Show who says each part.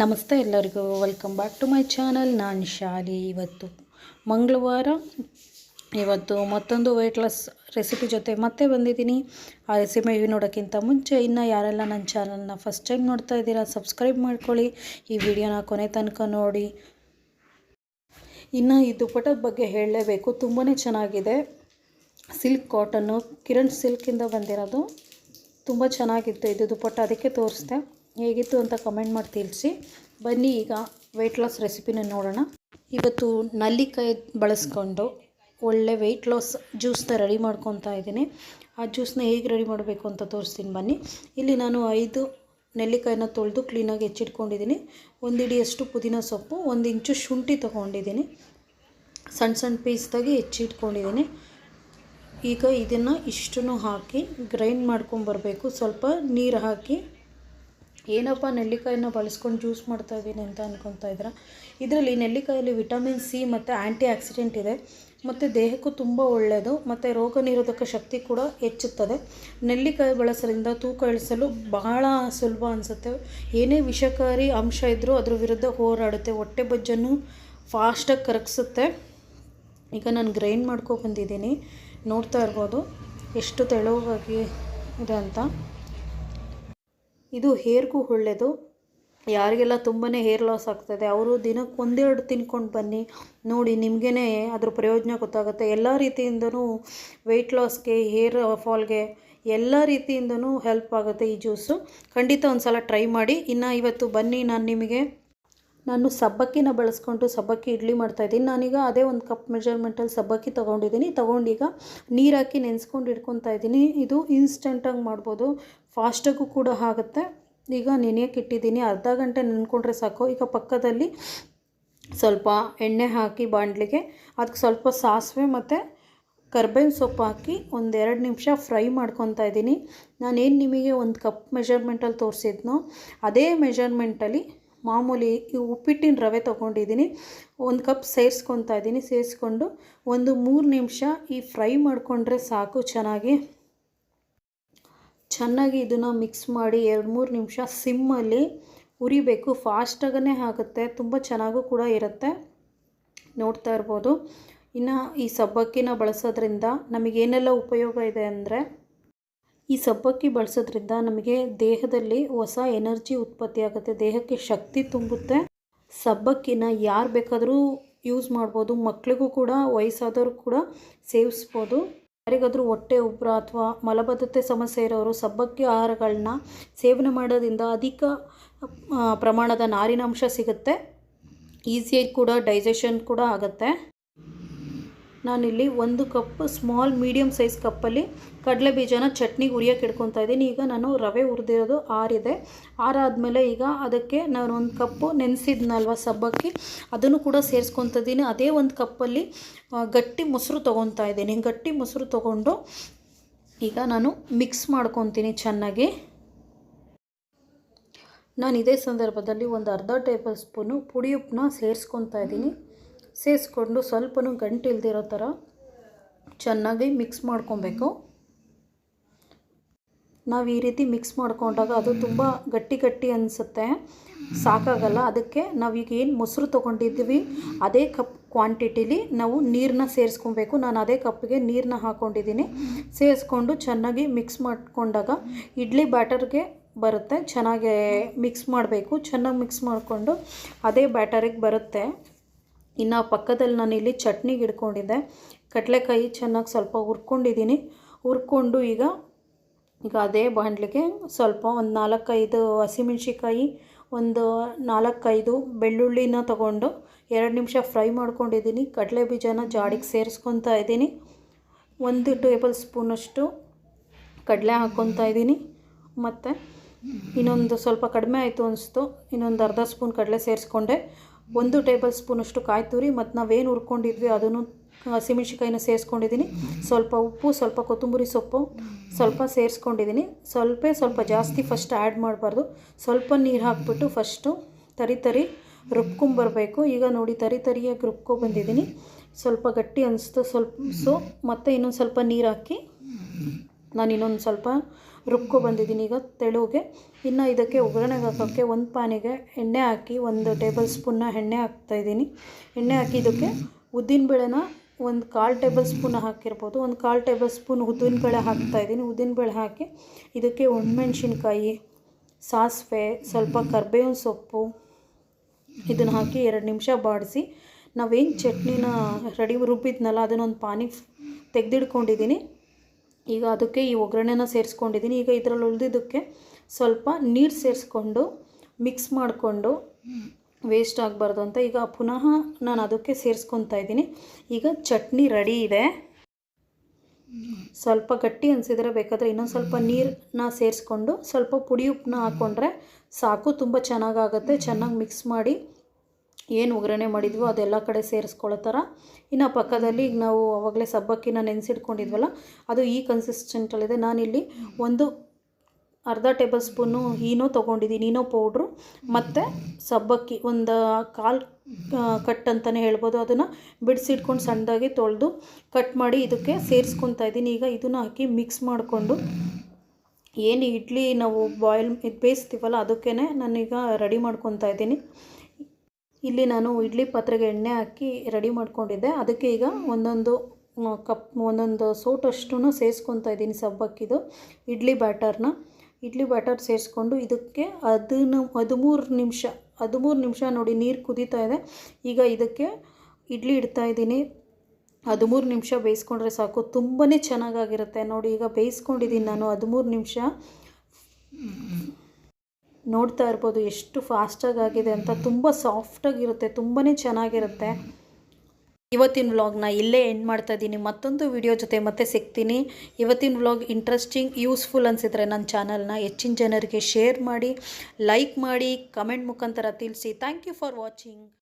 Speaker 1: ನಮಸ್ತೆ ಎಲ್ಲರಿಗೂ. Welcome back to my channel ನಾನು ಶಾಲಿ. ಇವತ್ತು ಮಂಗಳವಾರ. ಇವತ್ತು ಮತ್ತೊಂದು ವೆಯ್ಟ್ ಲಾಸ್ ರೆಸಿಪಿ ಜೊತೆ ಮತ್ತೆ ಬಂದಿದ್ದೀನಿ. ಆ ರೆಸಿಪಿ ನೋಡೋಕ್ಕಿಂತ ಮುಂಚೆ ಇನ್ನು ಯಾರೆಲ್ಲ ನನ್ನ ಚಾನಲ್ನ ಫಸ್ಟ್ ಟೈಮ್ ನೋಡ್ತಾ ಇದ್ದೀರಾ ಸಬ್ಸ್ಕ್ರೈಬ್ ಮಾಡ್ಕೊಳ್ಳಿ. ಈ ವಿಡಿಯೋನ ಕೊನೆ ತನಕ ನೋಡಿ. ಇನ್ನು ಈ ದುಪ್ಪಟದ ಬಗ್ಗೆ ಹೇಳಲೇಬೇಕು. ತುಂಬಾ ಚೆನ್ನಾಗಿದೆ. ಸಿಲ್ಕ್ ಕಾಟನ್ನು ಕಿರಣ್ ಸಿಲ್ಕಿಂದ ಬಂದಿರೋದು. ತುಂಬ ಚೆನ್ನಾಗಿತ್ತು ಇದು ದುಪ್ಪಟ್ಟ. ಅದಕ್ಕೆ ತೋರಿಸ್ದೆ. ಹೇಗಿತ್ತು ಅಂತ ಕಮೆಂಟ್ ಮಾಡಿ ತಿಳಿಸಿ. ಬನ್ನಿ ಈಗ ವೆಯ್ಟ್ ಲಾಸ್ ರೆಸಿಪಿನ ನೋಡೋಣ. ಇವತ್ತು ನಲ್ಲಿಕಾಯಿ ಬಳಸ್ಕೊಂಡು ಒಳ್ಳೆ ವೆಯ್ಟ್ ಲಾಸ್ ಜ್ಯೂಸ್ನ ರೆಡಿ ಮಾಡ್ಕೊತಾ ಇದ್ದೀನಿ. ಆ ಜ್ಯೂಸ್ನ ಹೇಗೆ ರೆಡಿ ಮಾಡಬೇಕು ಅಂತ ತೋರಿಸ್ತೀನಿ ಬನ್ನಿ. ಇಲ್ಲಿ ನಾನು ಐದು ನೆಲ್ಲಿಕಾಯಿನ ತೊಳೆದು ಕ್ಲೀನಾಗಿ ಹೆಚ್ಚಿಟ್ಕೊಂಡಿದ್ದೀನಿ. ಒಂದು ಹಿಡಿಯಷ್ಟು ಪುದೀನ ಸೊಪ್ಪು, ಒಂದು ಇಂಚು ಶುಂಠಿ ತೊಗೊಂಡಿದ್ದೀನಿ. ಸಣ್ಣ ಸಣ್ಣ ಪೀಸ್ದಾಗಿ ಹೆಚ್ಚಿಟ್ಕೊಂಡಿದ್ದೀನಿ. ಈಗ ಇದನ್ನು ಇಷ್ಟನ್ನು ಹಾಕಿ ಗ್ರೈಂಡ್ ಮಾಡ್ಕೊಂಬರ್ಬೇಕು ಸ್ವಲ್ಪ ನೀರು ಹಾಕಿ ಏನಪ್ಪ ನೆಲ್ಲಿಕಾಯಿನ ಬಳಸ್ಕೊಂಡು ಜ್ಯೂಸ್ ಮಾಡ್ತಾ ಇದ್ದೀನಿ ಅಂತ ಅನ್ಕೊತಾ ಇದ್ದೀರಾ? ಇದರಲ್ಲಿ ನೆಲ್ಲಿಕಾಯಲ್ಲಿ ವಿಟಮಿನ್ ಸಿ ಮತ್ತು ಆ್ಯಂಟಿ ಆಕ್ಸಿಡೆಂಟ್ ಇದೆ. ಮತ್ತು ದೇಹಕ್ಕೂ ತುಂಬ ಒಳ್ಳೆಯದು ಮತ್ತು ರೋಗ ನಿರೋಧಕ ಶಕ್ತಿ ಕೂಡ ಹೆಚ್ಚುತ್ತದೆ. ನೆಲ್ಲಿಕಾಯಿ ಬಳಸೋದ್ರಿಂದ ತೂಕ ಇಳಿಸಲು ಬಹಳ ಸುಲಭ ಅನಿಸುತ್ತೆ. ಏನೇ ವಿಷಕಾರಿ ಅಂಶ ಇದ್ದರೂ ಅದ್ರ ವಿರುದ್ಧ ಹೋರಾಡುತ್ತೆ. ಹೊಟ್ಟೆ ಬಜ್ಜನ್ನು ಫಾಸ್ಟಾಗಿ ಕರಗಿಸುತ್ತೆ. ಈಗ ನಾನು ಗ್ರೈಂಡ್ ಮಾಡ್ಕೊ ಬಂದಿದ್ದೀನಿ. ನೋಡ್ತಾ ಇರ್ಬೋದು. ಎಷ್ಟು ತೆಳುವಾಗಿ ಇದೆ ಅಂತ. ಇದು ಹೇರ್ಗೂ ಒಳ್ಳೆಯದು ಯಾರಿಗೆಲ್ಲ ತುಂಬಾ ಹೇರ್ ಲಾಸ್ ಆಗ್ತದೆ, ಅವರು ದಿನಕ್ಕೆ ಒಂದೆರಡು ತಿನ್ಕೊಂಡು ಬನ್ನಿ. ನೋಡಿ ನಿಮಗೇ ಅದ್ರ ಪ್ರಯೋಜನ ಗೊತ್ತಾಗುತ್ತೆ. ಎಲ್ಲ ರೀತಿಯಿಂದನೂ ವೆಯ್ಟ್ ಲಾಸ್ಗೆ ಹೇರ್ ಫಾಲ್ಗೆ ಎಲ್ಲ ರೀತಿಯಿಂದನೂ ಹೆಲ್ಪ್ ಆಗುತ್ತೆ ಈ ಜ್ಯೂಸು ಖಂಡಿತ ಒಂದು ಸಲ ಟ್ರೈ ಮಾಡಿ. ಇನ್ನು ಇವತ್ತು ಬನ್ನಿ ನಾನು ನಿಮಗೆ. ನಾನು ಸಬ್ಬಕ್ಕಿನ ಬಳಸ್ಕೊಂಡು ಸಬ್ಬಕ್ಕಿ ಇಡ್ಲಿ ಮಾಡ್ತಾಯಿದ್ದೀನಿ ನಾನೀಗ ಅದೇ ಒಂದು ಕಪ್ ಮೆಜರ್ಮೆಂಟಲ್ಲಿ ಸಬ್ಬಕ್ಕಿ ತೊಗೊಂಡಿದ್ದೀನಿ. ತೊಗೊಂಡೀಗ ನೀರು ಹಾಕಿ ನೆನೆಸ್ಕೊಂಡು ಇಟ್ಕೊತಾ ಇದ್ದೀನಿ. ಇದು ಇನ್ಸ್ಟೆಂಟಾಗಿ ಮಾಡ್ಬೋದು. ಫಾಸ್ಟಾಗೂ ಕೂಡ ಆಗುತ್ತೆ. ಈಗ ನೆನೆಯೋಕೆ ಇಟ್ಟಿದ್ದೀನಿ. ಅರ್ಧ ಗಂಟೆ ನೆನ್ಕೊಂಡ್ರೆ ಸಾಕು. ಈಗ ಪಕ್ಕದಲ್ಲಿ ಸ್ವಲ್ಪ ಎಣ್ಣೆ ಹಾಕಿ ಬಾಣಲಿಗೆ ಅದಕ್ಕೆ ಸ್ವಲ್ಪ ಸಾಸಿವೆ ಮತ್ತು ಕರ್ಬೇವಿನ ಸೊಪ್ಪು ಹಾಕಿ ಒಂದೆರಡು ನಿಮಿಷ ಫ್ರೈ ಮಾಡ್ಕೊತಾ ಇದ್ದೀನಿ. ನಾನೇನು ನಿಮಗೆ ಒಂದು ಕಪ್ ಮೆಷರ್ಮೆಂಟಲ್ಲಿ ತೋರಿಸಿದ್ನೋ ಅದೇ ಮೆಷರ್ಮೆಂಟಲ್ಲಿ ಮಾಮೂಲಿ ಈ ಉಪ್ಪಿಟ್ಟಿನ ರವೆ ತೊಗೊಂಡಿದ್ದೀನಿ. ಒಂದು ಕಪ್ ಸೇರಿಸ್ಕೊತಾ ಇದ್ದೀನಿ. ಸೇರಿಸ್ಕೊಂಡು ಒಂದು ಮೂರು ನಿಮಿಷ ಈ ಫ್ರೈ ಮಾಡಿಕೊಂಡ್ರೆ ಸಾಕು ಚೆನ್ನಾಗಿ. ಚೆನ್ನಾಗಿ ಇದನ್ನು ಮಿಕ್ಸ್ ಮಾಡಿ ಎರಡು ಮೂರು ನಿಮಿಷ ಸಿಮ್ಮಲ್ಲಿ ಉರಿಬೇಕು. ಫಾಸ್ಟಾಗೇ ಆಗುತ್ತೆ. ತುಂಬ ಚೆನ್ನಾಗೂ ಕೂಡ ಇರುತ್ತೆ. ನೋಡ್ತಾ ಇರ್ಬೋದು. ಇನ್ನು ಈ ಸಬ್ಬಕ್ಕಿನ ಬಳಸೋದ್ರಿಂದ ನಮಗೇನೆಲ್ಲ ಉಪಯೋಗ ಇದೆ ಅಂದರೆ, ಈ ಸಬ್ಬಕ್ಕಿ ಬಳಸೋದ್ರಿಂದ ನಮಗೆ ದೇಹದಲ್ಲಿ ಹೊಸ ಎನರ್ಜಿ ಉತ್ಪತ್ತಿ ಆಗುತ್ತೆ. ದೇಹಕ್ಕೆ ಶಕ್ತಿ ತುಂಬುತ್ತೆ. ಸಬ್ಬಕ್ಕಿನ ಯಾರು ಬೇಕಾದರೂ ಯೂಸ್ ಮಾಡ್ಬೋದು. ಮಕ್ಕಳಿಗೂ ಕೂಡ ವಯಸ್ಸಾದವರು ಕೂಡ ಸೇವಿಸ್ಬೋದು. ಯಾರಿಗಾದರೂ ಹೊಟ್ಟೆ ಉಬ್ಬರ ಅಥವಾ ಮಲಬದ್ಧತೆ ಸಮಸ್ಯೆ ಇರೋರು ಸಬ್ಬಕ್ಕಿ ಆಹಾರಗಳನ್ನ ಸೇವನೆ ಮಾಡೋದ್ರಿಂದ ಅಧಿಕ ಪ್ರಮಾಣದ ನಾರಿನಾಂಶ ಸಿಗುತ್ತೆ. ಈಸಿಯಾಗಿ ಕೂಡ ಡೈಜೆಷನ್ ಕೂಡ ಆಗುತ್ತೆ. ನಾನಿಲ್ಲಿ ಒಂದು ಕಪ್ ಸ್ಮಾಲ್ ಮೀಡಿಯಮ್ ಸೈಜ್ ಕಪ್ಪಲ್ಲಿ ಕಡಲೆ ಬೀಜನ ಚಟ್ನಿಗೆ ಉರಿಯೋಕೆ ಇಟ್ಕೊತಾ ಇದ್ದೀನಿ. ಈಗ ನಾನು ರವೆ ಹುರಿದಿರೋದು ಆರಿದೆ. ಆರಾದಮೇಲೆ ಈಗ ಅದಕ್ಕೆ ನಾನು ಒಂದು ಕಪ್ಪು ನೆನೆಸಿದ್ನಲ್ವ ಸಬ್ಬಕ್ಕಿ? ಅದನ್ನು ಕೂಡ ಸೇರಿಸ್ಕೊತಿದ್ದೀನಿ ಅದೇ ಒಂದು ಕಪ್ಪಲ್ಲಿ ಗಟ್ಟಿ ಮೊಸರು ತೊಗೊತಾ ಇದ್ದೀನಿ. ಗಟ್ಟಿ ಮೊಸರು ತೊಗೊಂಡು ಈಗ ನಾನು ಮಿಕ್ಸ್ ಮಾಡ್ಕೊತೀನಿ ಚೆನ್ನಾಗಿ. ನಾನು ಇದೇ ಸಂದರ್ಭದಲ್ಲಿ ಒಂದು ಅರ್ಧ ಟೇಬಲ್ ಸ್ಪೂನು ಪುಡಿ ಉಪ್ಪನ್ನ ಸೇರಿಸ್ಕೊತಾ ಇದ್ದೀನಿ. ಸೇರಿಸ್ಕೊಂಡು ಸ್ವಲ್ಪನೂ ಗಂಟು ಇಲ್ದಿರೋ ಥರ ಚೆನ್ನಾಗಿ ಮಿಕ್ಸ್ ಮಾಡ್ಕೊಬೇಕು. ನಾವು ಈ ರೀತಿ ಮಿಕ್ಸ್ ಮಾಡ್ಕೊಂಡಾಗ ಅದು ತುಂಬ ಗಟ್ಟಿ ಗಟ್ಟಿ ಅನಿಸುತ್ತೆ. ಸಾಕಾಗಲ್ಲ. ಅದಕ್ಕೆ ನಾವೀಗ ಏನು ಮೊಸರು ತೊಗೊಂಡಿದ್ದೀವಿ, ಅದೇ ಕಪ್ ಕ್ವಾಂಟಿಟಿಲಿ ನಾವು ನೀರನ್ನ ಸೇರಿಸ್ಕೊಬೇಕು. ನಾನು ಅದೇ ಕಪ್ಪಿಗೆ ನೀರನ್ನ ಹಾಕ್ಕೊಂಡಿದ್ದೀನಿ ಸೇರಿಸ್ಕೊಂಡು ಚೆನ್ನಾಗಿ ಮಿಕ್ಸ್ ಮಾಡಿಕೊಂಡಾಗ ಇಡ್ಲಿ ಬ್ಯಾಟರ್ಗೆ ಬರುತ್ತೆ. ಚೆನ್ನಾಗೆ ಮಿಕ್ಸ್ ಮಾಡಬೇಕು. ಚೆನ್ನಾಗಿ ಮಿಕ್ಸ್ ಮಾಡಿಕೊಂಡು ಅದೇ ಬ್ಯಾಟರಿಗೆ ಬರುತ್ತೆ. ಇನ್ನು ಪಕ್ಕದಲ್ಲಿ ನಾನು ಇಲ್ಲಿ ಚಟ್ನಿಗೆ ಹಿಡ್ಕೊಂಡಿದ್ದೆ. ಕಡಲೆಕಾಯಿ ಚೆನ್ನಾಗಿ ಸ್ವಲ್ಪ ಹುರ್ಕೊಂಡಿದ್ದೀನಿ. ಹುರ್ಕೊಂಡು ಈಗ ಈಗ ಅದೇ ಬಾಣಲಿಗೆ ಸ್ವಲ್ಪ ಒಂದು ನಾಲ್ಕೈದು ಹಸಿಮೆಣ್ಸಿಕಾಯಿ ಒಂದು ನಾಲ್ಕೈದು ಬೆಳ್ಳುಳ್ಳಿನ ತಗೊಂಡು ಎರಡು ನಿಮಿಷ ಫ್ರೈ ಮಾಡ್ಕೊಂಡಿದ್ದೀನಿ. ಕಡಲೆ ಬೀಜನ ಜಾಡಿಗೆ ಸೇರಿಸ್ಕೊತಾ ಇದ್ದೀನಿ. ಒಂದು ಟೇಬಲ್ ಸ್ಪೂನಷ್ಟು ಕಡಲೆ ಹಾಕ್ಕೊತಾ ಇದ್ದೀನಿ. ಮತ್ತು ಇನ್ನೊಂದು ಸ್ವಲ್ಪ ಕಡಿಮೆ ಆಯಿತು ಅನಿಸ್ತು. ಇನ್ನೊಂದು ಅರ್ಧ ಸ್ಪೂನ್ ಕಡಲೆ ಸೇರಿಸ್ಕೊಂಡೆ. ಒಂದು ಟೇಬಲ್ ಸ್ಪೂನಷ್ಟು ಕಾಯಿ ತುರಿ, ಮತ್ತು ನಾವೇನು ಹುರ್ಕೊಂಡಿದ್ವಿ ಅದನ್ನು ಹಸಿಮೆಣ್ಸಿಕಾಯಿನ ಸೇರಿಸ್ಕೊಂಡಿದ್ದೀನಿ ಸ್ವಲ್ಪ ಉಪ್ಪು, ಸ್ವಲ್ಪ ಕೊತ್ತಂಬರಿ ಸೊಪ್ಪು ಸ್ವಲ್ಪ ಸೇರಿಸ್ಕೊಂಡಿದ್ದೀನಿ ಸ್ವಲ್ಪ ಸ್ವಲ್ಪ ಜಾಸ್ತಿ ಫಸ್ಟ್ ಆ್ಯಡ್ ಮಾಡಬಾರ್ದು. ಸ್ವಲ್ಪ ನೀರು ಹಾಕ್ಬಿಟ್ಟು ಫಸ್ಟು ತರಿ ತರಿ ರುಬ್ಕೊಂಬರ್ಬೇಕು. ಈಗ ನೋಡಿ ತರಿ ತರಿಯಾಗಿ ರುಬ್ಕೊಬಂದಿದ್ದೀನಿ ಸ್ವಲ್ಪ ಗಟ್ಟಿ ಅನಿಸ್ತು ಸ್ವಲ್ಪ ಸೊ ಮತ್ತೆ ಇನ್ನೊಂದು ಸ್ವಲ್ಪ ನೀರು ಹಾಕಿ ನಾನು ಇನ್ನೊಂದು ಸ್ವಲ್ಪ ರುಬ್ಕೊ ಬಂದಿದ್ದೀನಿ. ಈಗ ತೆಳುಗೆ, ಇನ್ನು ಇದಕ್ಕೆ ಒಗ್ಗರಣೆಗೆ ಹಾಕೋಕ್ಕೆ ಒಂದು ಪಾನಿಗೆ ಎಣ್ಣೆ ಹಾಕಿ ಒಂದು ಟೇಬಲ್ ಸ್ಪೂನ್ನ ಎಣ್ಣೆ ಹಾಕ್ತಾಯಿದ್ದೀನಿ ಎಣ್ಣೆ ಹಾಕಿ ಇದಕ್ಕೆ ಉದ್ದಿನಬೇಳೆನ ಒಂದು ಕಾಲು ಟೇಬಲ್ ಸ್ಪೂನ್ ಹಾಕಿರ್ಬೋದು. ಒಂದು ಕಾಲು ಟೇಬಲ್ ಸ್ಪೂನ್ ಉದ್ದಿನಬೇಳೆ ಹಾಕ್ತಾಯಿದ್ದೀನಿ ಉದ್ದಿನಬೇಳೆ ಹಾಕಿ ಇದಕ್ಕೆ ಒಣಮೆಣ್ಸಿನ್ಕಾಯಿ, ಸಾಸಿವೆ, ಸ್ವಲ್ಪ ಕರ್ಬೇವಿನ ಸೊಪ್ಪು ಇದನ್ನು ಹಾಕಿ ಎರಡು ನಿಮಿಷ ಬಾಡಿಸಿ, ನಾವೇನು ಚಟ್ನಿನ ರೆಡಿ ರುಬ್ಬಿದ್ನಲ್ಲ ಅದನ್ನೊಂದು ಪಾನಿ ತೆಗೆದಿಡ್ಕೊಂಡಿದ್ದೀನಿ ಈಗ ಅದಕ್ಕೆ ಈ ಒಗ್ಗರಣೆನ ಸೇರಿಸ್ಕೊಂಡಿದ್ದೀನಿ. ಈಗ ಇದರಲ್ಲಿ ಉಳಿದಿದ್ದಕ್ಕೆ ಸ್ವಲ್ಪ ನೀರು ಸೇರಿಸ್ಕೊಂಡು ಮಿಕ್ಸ್ ಮಾಡಿಕೊಂಡು ವೇಸ್ಟ್ ಆಗಬಾರ್ದು ಅಂತ ಈಗ ಪುನಃ ನಾನು ಅದಕ್ಕೆ ಸೇರಿಸ್ಕೊತಾ ಇದ್ದೀನಿ. ಈಗ ಚಟ್ನಿ ರೆಡಿ ಇದೆ. ಸ್ವಲ್ಪ ಗಟ್ಟಿ ಅನಿಸಿದರೆ ಬೇಕಾದರೆ ಇನ್ನೊಂದು ಸ್ವಲ್ಪ ನೀರನ್ನ ಸೇರಿಸ್ಕೊಂಡು ಸ್ವಲ್ಪ ಪುಡಿ ಉಪ್ಪನ್ನ ಹಾಕ್ಕೊಂಡ್ರೆ ಸಾಕು, ತುಂಬ ಚೆನ್ನಾಗಾಗುತ್ತೆ. ಚೆನ್ನಾಗಿ ಮಿಕ್ಸ್ ಮಾಡಿ ಏನು ಒಗ್ಗರಣೆ ಮಾಡಿದ್ವೋ ಅದೆಲ್ಲ ಕಡೆ ಸೇರಿಸ್ಕೊಳ್ಳೋ ಥರ ಇನ್ನು ಪಕ್ಕದಲ್ಲಿ ಈಗ ನಾವು ಆವಾಗಲೇ ಸಬ್ಬಕ್ಕಿನ ನೆನೆಸಿಟ್ಕೊಂಡಿದ್ವಲ್ಲ, ಅದು ಈ ಕನ್ಸಿಸ್ಟೆಂಟಲ್ಲಿದೆ ನಾನಿಲ್ಲಿ ಒಂದು ಅರ್ಧ ಟೇಬಲ್ ಸ್ಪೂನು ಈನೋ ತೊಗೊಂಡಿದ್ದೀನಿ ಈನೋ ಪೌಡ್ರು, ಮತ್ತು ಸಬ್ಬಕ್ಕಿ ಒಂದು ಕಾಲು ಕಟ್ ಅಂತಲೇ ಹೇಳ್ಬೋದು. ಅದನ್ನು ಬಿಡಿಸಿಟ್ಕೊಂಡು ಸಣ್ಣದಾಗಿ ತೊಳೆದು ಕಟ್ ಮಾಡಿ ಇದಕ್ಕೆ ಸೇರಿಸ್ಕೊತಾ ಇದ್ದೀನಿ. ಈಗ ಇದನ್ನು ಹಾಕಿ ಮಿಕ್ಸ್ ಮಾಡಿಕೊಂಡು ಏನು ಇಡ್ಲಿ ನಾವು ಬಾಯ್ಲ್ ಇದು ಬೇಯಿಸ್ತೀವಲ್ಲ ಅದಕ್ಕೇ ನಾನೀಗ ರೆಡಿ ಮಾಡ್ಕೊತಾ ಇದ್ದೀನಿ. ಇಲ್ಲಿ ನಾನು ಇಡ್ಲಿ ಪಾತ್ರೆಗೆ ಎಣ್ಣೆ ಹಾಕಿ ರೆಡಿ ಮಾಡ್ಕೊಂಡಿದ್ದೆ. ಅದಕ್ಕೆ ಈಗ ಒಂದೊಂದು ಕಪ್, ಒಂದೊಂದು ಸೋಟಷ್ಟು ಸೇರಿಸ್ಕೊತಾ ಇದ್ದೀನಿ ಸಬ್ಬಕ್ಕಿದು, ಇಡ್ಲಿ ಬ್ಯಾಟರ್ನ. ಇಡ್ಲಿ ಬ್ಯಾಟರ್ ಸೇರಿಸ್ಕೊಂಡು ಇದಕ್ಕೆ ಅದನ್ನು, ಹದಿಮೂರು ನಿಮಿಷ ಹದಿಮೂರು ನಿಮಿಷ ನೋಡಿ ನೀರು ಕುದೀತಾ ಇದೆ. ಈಗ ಇದಕ್ಕೆ ಇಡ್ಲಿ ಇಡ್ತಾ ಇದ್ದೀನಿ. ಹದಿಮೂರು ನಿಮಿಷ ಬೇಯಿಸ್ಕೊಂಡ್ರೆ ಸಾಕು. ತುಂಬಾ ಚೆನ್ನಾಗಾಗಿರುತ್ತೆ. ನೋಡಿ ಈಗ ಬೇಯಿಸ್ಕೊಂಡಿದ್ದೀನಿ ನಾನು ಹದಿಮೂರು ನಿಮಿಷ. ನೋಡ್ತಾ ಇರ್ಬೋದು ಎಷ್ಟು ಫಾಸ್ಟಾಗಿ ಆಗಿದೆ ಅಂತ. ತುಂಬ ಸಾಫ್ಟಾಗಿರುತ್ತೆ ತುಂಬಾ ಚೆನ್ನಾಗಿರುತ್ತೆ. ಇವತ್ತಿನ ವ್ಲಾಗ್ನ ಇಲ್ಲೇ ಎಂಡ್ ಮಾಡ್ತಾ ಇದ್ದೀನಿ. ಮತ್ತೊಂದು ವಿಡಿಯೋ ಜೊತೆ ಮತ್ತೆ ಸಿಗ್ತೀನಿ. ಇವತ್ತಿನ ವ್ಲಾಗ್ ಇಂಟ್ರೆಸ್ಟಿಂಗ್ ಯೂಸ್ಫುಲ್ ಅನಿಸಿದ್ರೆ ನನ್ನ ಚಾನಲ್ನ ಹೆಚ್ಚಿನ ಜನರಿಗೆ ಶೇರ್ ಮಾಡಿ ಲೈಕ್ ಮಾಡಿ ಕಮೆಂಟ್ ಮುಖಾಂತರ ತಿಳಿಸಿ. Thank you for watching